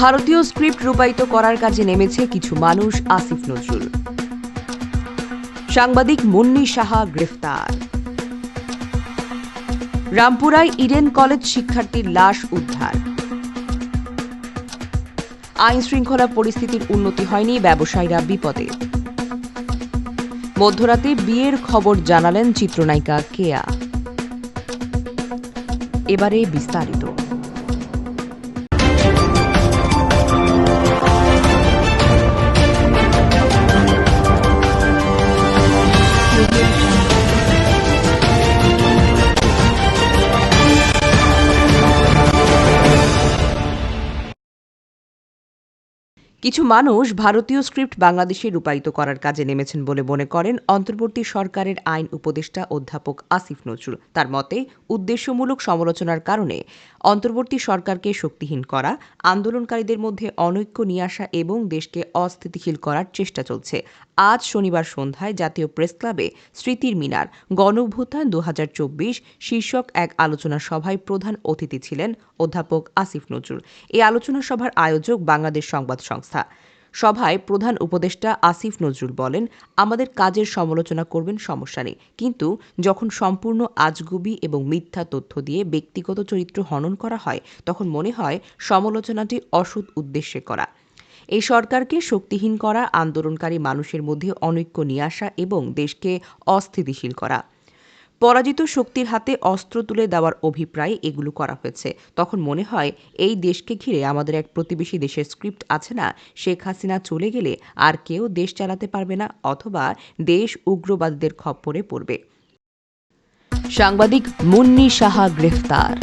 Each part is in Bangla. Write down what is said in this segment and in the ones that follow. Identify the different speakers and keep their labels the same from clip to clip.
Speaker 1: ভারতীয় স্ক্রিপ্ট রূপায়িত করার কাজে নেমেছে কিছু মানুষ আসিফ নজরুল সাংবাদিক মুন্নি সাহা গ্রেফতার রামপুরায় ইডেন কলেজ শিক্ষার্থীর লাশ উদ্ধার আইন শৃঙ্খলা পরিস্থিতির উন্নতি হয়নি ব্যবসায়ীরা বিপদে মধ্যরাতে বিয়ের খবর জানালেন চিত্রনায়িকা কেয়া এবারে বিস্তারিত
Speaker 2: কিছু মানুষ ভারতীয় স্ক্রিপ্ট বাংলাদেশে রূপায়িত করার কাজে নেমেছেন বলে মনে করেন অন্তর্বর্তী সরকারের আইন উপদেষ্টা অধ্যাপক আসিফ নজরুল তার মতে উদ্দেশ্যমূলক সমালোচনার কারণে অন্তর্বর্তী সরকারকে শক্তিহীন করা আন্দোলনকারীদের মধ্যে অনৈক্য নিয়ে আসা এবং দেশকে অস্থিতিশীল করার চেষ্টা চলছে আজ শনিবার সন্ধ্যায় জাতীয় প্রেস ক্লাবে স্মৃতির মিনার গণভ্যুত্থান দু শীর্ষক এক আলোচনা সভায় প্রধান অতিথি ছিলেন অধ্যাপক আসিফ নজরুল এই আলোচনা সভার আয়োজক বাংলাদেশ সংবাদ সংস্থা সভায় প্রধান উপদেষ্টা আসিফ নজরুল বলেন আমাদের কাজের সমালোচনা করবেন সমস্যা নেই কিন্তু যখন সম্পূর্ণ আজগুবি এবং মিথ্যা তথ্য দিয়ে ব্যক্তিগত চরিত্র হনন করা হয় তখন মনে হয় সমালোচনাটি অসৎ উদ্দেশ্যে করা এই সরকারকে শক্তিহীন করা আন্দোলনকারী মানুষের মধ্যে অনৈক্য নিয়ে আসা এবং দেশকে অস্থিতিশীল করা পরাজিত শক্তির হাতে অস্ত্র তুলে দেওয়ার অভিপ্রায়ে এগুলো করা হয়েছে তখন মনে হয় এই দেশকে ঘিরে আমাদের এক প্রতিবেশী দেশের স্ক্রিপ্ট আছে না শেখ হাসিনা চলে গেলে আর কেউ দেশ চালাতে পারবে না অথবা দেশ উগ্রবাদীদের খপ্পরে পড়বে
Speaker 3: সাংবাদিক মুন্নি সাহা গ্রেফতার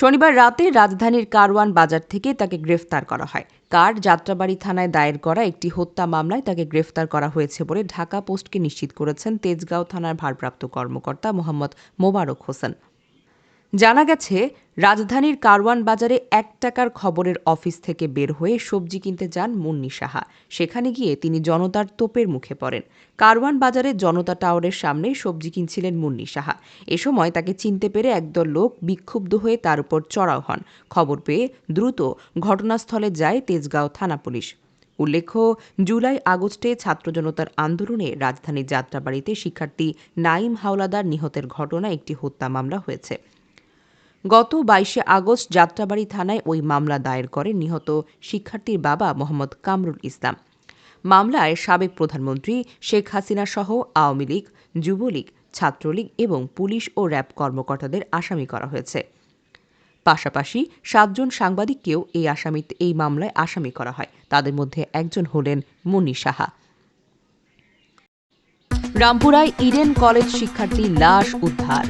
Speaker 3: শনিবার রাতে রাজধানীর কারওয়ান বাজার থেকে তাকে গ্রেফতার করা হয় কার যাত্রাবাড়ি থানায় দায়ের করা একটি হত্যা মামলায় তাকে গ্রেফতার করা হয়েছে বলে ঢাকা পোস্টকে নিশ্চিত করেছেন তেজগাঁও থানার ভারপ্রাপ্ত কর্মকর্তা মোহাম্মদ মোবারক হোসেন জানা গেছে রাজধানীর কারওয়ান বাজারে এক টাকার খবরের অফিস থেকে বের হয়ে সবজি কিনতে যান মুন্নি সাহা সেখানে গিয়ে তিনি জনতার তোপের মুখে পড়েন কারওয়ান বাজারে জনতা টাওয়ারের সামনে সবজি কিনছিলেন মুন্নি সাহা এ সময় তাকে চিনতে পেরে একদল লোক বিক্ষুব্ধ হয়ে তার উপর চড়াও হন খবর পেয়ে দ্রুত ঘটনাস্থলে যায় তেজগাঁও থানা পুলিশ উল্লেখ্য জুলাই আগস্টে ছাত্র জনতার আন্দোলনে রাজধানীর যাত্রাবাড়িতে শিক্ষার্থী নাইম হাওলাদার নিহতের ঘটনা একটি হত্যা মামলা হয়েছে গত বাইশে আগস্ট যাত্রাবাড়ি থানায় ওই মামলা দায়ের করে নিহত শিক্ষার্থীর বাবা মোহাম্মদ কামরুল ইসলাম মামলায় সাবেক প্রধানমন্ত্রী শেখ হাসিনা সহ আওয়ামী লীগ যুবলীগ ছাত্রলীগ এবং পুলিশ ও র্যাব কর্মকর্তাদের আসামি করা হয়েছে পাশাপাশি সাতজন সাংবাদিককেও এই আসামি এই মামলায় আসামি করা হয় তাদের মধ্যে একজন হলেন মনি সাহা
Speaker 4: রামপুরায় ইডেন কলেজ শিক্ষার্থী লাশ উদ্ধার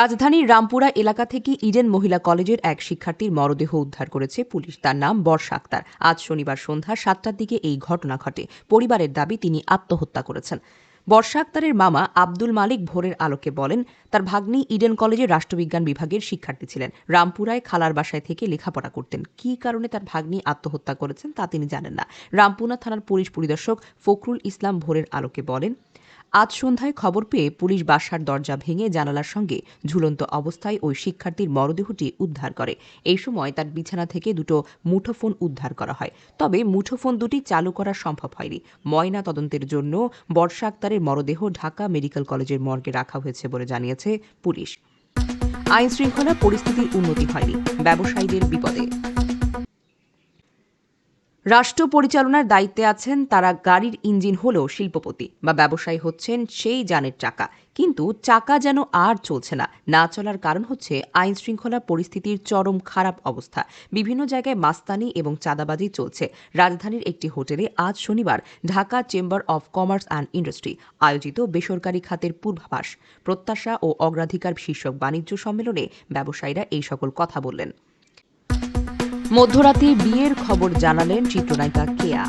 Speaker 4: রাজধানীর রামপুরা এলাকা থেকে ইডেন মহিলা কলেজের এক শিক্ষার্থীর মরদেহ উদ্ধার করেছে পুলিশ তার নাম বর্ষা আক্তার আজ শনিবার সন্ধ্যা সাতটার দিকে এই ঘটনা ঘটে পরিবারের দাবি তিনি আত্মহত্যা করেছেন বর্ষা আক্তারের মামা আব্দুল মালিক ভোরের আলোকে বলেন তার ভাগ্নি ইডেন কলেজে রাষ্ট্রবিজ্ঞান বিভাগের শিক্ষার্থী ছিলেন রামপুরায় খালার বাসায় থেকে লেখাপড়া করতেন কি কারণে তার ভাগ্নি আত্মহত্যা করেছেন তা তিনি জানেন না রামপুরা থানার পুলিশ পরিদর্শক ফখরুল ইসলাম ভোরের আলোকে বলেন আজ সন্ধ্যায় খবর পেয়ে পুলিশ বাসার দরজা ভেঙে জানালার সঙ্গে ঝুলন্ত অবস্থায় ওই শিক্ষার্থীর মরদেহটি উদ্ধার করে এই সময় তার বিছানা থেকে দুটো মুঠোফোন উদ্ধার করা হয় তবে মুঠোফোন দুটি চালু করা সম্ভব হয়নি ময়না তদন্তের জন্য বর্ষা আক্তারের মরদেহ ঢাকা মেডিকেল কলেজের মর্গে রাখা হয়েছে বলে জানিয়েছে পুলিশ
Speaker 5: আইন শৃঙ্খলা পরিস্থিতির উন্নতি হয়নি ব্যবসায়ীদের বিপদে রাষ্ট্র পরিচালনার দায়িত্বে আছেন তারা গাড়ির ইঞ্জিন হলেও শিল্পপতি বা ব্যবসায়ী হচ্ছেন সেই যানের চাকা কিন্তু চাকা যেন আর চলছে না না চলার কারণ হচ্ছে আইন শৃঙ্খলা পরিস্থিতির চরম খারাপ অবস্থা বিভিন্ন জায়গায় মাস্তানি এবং চাঁদাবাজি চলছে রাজধানীর একটি হোটেলে আজ শনিবার Dhaka chamber of commerce and industry আয়োজিত বেসরকারি খাতের পূর্বাভাস প্রত্যাশা ও অগ্রাধিকার শীর্ষক বাণিজ্য সম্মেলনে ব্যবসায়ীরা এই সকল কথা বললেন
Speaker 6: মধ্যরাতে বিয়ের খবর জানালেন চিত্রনায়িকা কেয়া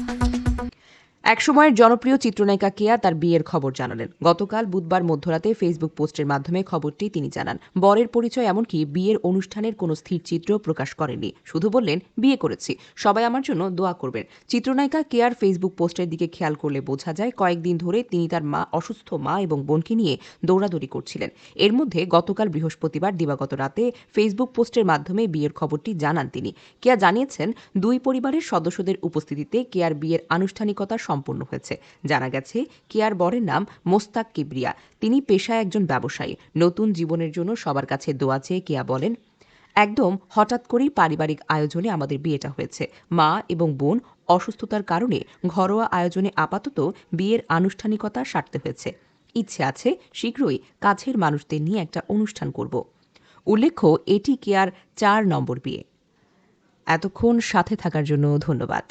Speaker 6: একসময়ের জনপ্রিয় চিত্রনায়িকা কেয়া তার বিয়ের খবর জানালেন গতকাল বুধবার মধ্যরাতে ফেসবুক পোস্টের মাধ্যমে খবরটি তিনি জানান বরের পরিচয় এমনকি বিয়ের অনুষ্ঠানের কোনো স্থির চিত্র প্রকাশ করেনি শুধু বললেন বিয়ে করেছি সবাই আমার জন্য দোয়া করবেন চিত্রনায়িকা কেয়ার ফেসবুক পোস্টের দিকে খেয়াল করলে বোঝা যায় কয়েকদিন ধরে তিনি তার মা অসুস্থ মা এবং বোনকে নিয়ে দৌড়াদৌড়ি করছিলেন এর মধ্যে গতকাল বৃহস্পতিবার দিবাগত রাতে ফেসবুক পোস্টের মাধ্যমে বিয়ের খবরটি জানান তিনি কেয়া জানিয়েছেন দুই পরিবারের সদস্যদের উপস্থিতিতে কেয়ার বিয়ের আনুষ্ঠানিকতা সম্পন্ন হয়েছে জানা গেছে কেয়ার বরের নাম মোস্তাক কিবরিয়া তিনি পেশায় একজন ব্যবসায়ী নতুন জীবনের জন্য সবার কাছে দোয়া চেয়ে কেয়া বলেন একদম হঠাৎ করেই পারিবারিক আয়োজনে আমাদের বিয়েটা হয়েছে মা এবং বোন অসুস্থতার কারণে ঘরোয়া আয়োজনে আপাতত বিয়ের আনুষ্ঠানিকতা সারতে হয়েছে ইচ্ছে আছে শীঘ্রই কাছের মানুষদের নিয়ে একটা অনুষ্ঠান করব উল্লেখ্য এটি কেয়ার চার নম্বর বিয়ে এতক্ষণ সাথে থাকার জন্য ধন্যবাদ